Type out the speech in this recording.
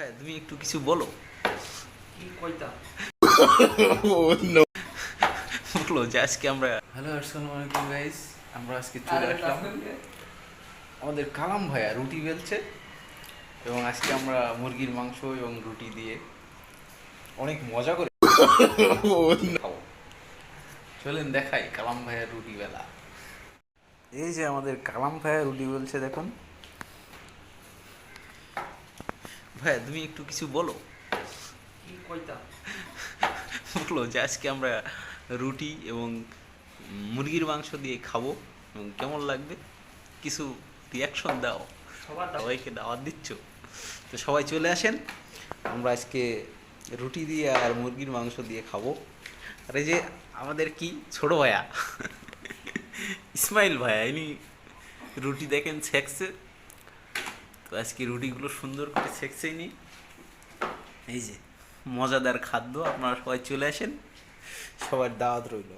ভাই তুমি একটু কিছু বলো। কি কইতা বলো যে আজকে আমরা হ্যালো আসসালামু আলাইকুম গাইস আমরা আজকে চলে আসলাম। আমাদের কালাম ভাইয়া রুটি বেলছে এবং আজকে আমরা মুরগির মাংস এবং রুটি দিয়ে অনেক মজা করে চলেন দেখাই কালাম ভাইয়া রুটি বেলা। এই যে আমাদের কালাম ভাইয়া রুটি বেলছে দেখুন। ভাই তুমি একটু কিছু বলো। বলো যে আজকে আমরা রুটি এবং মুরগির মাংস দিয়ে খাব এবং কেমন লাগবে? কিছু রিয়াকশন দাও। সবার সবাইকে দাওয়াত দিচ্ছ। তো সবাই চলে আসেন। আমরা আজকে রুটি দিয়ে আর মুরগির মাংস দিয়ে খাব। আর এই যে আমাদের কি? ছোট ভাইয়া। ইসমাইল ভাইয়া ইনি রুটি দেখেন সেকছে তো আজকে রুটিগুলো সুন্দর করে সেকসেই নি। এই যে মজাদার খাদ্য, আপনারা সবাই চলে আসেন। সবার দাওয়াত রইল।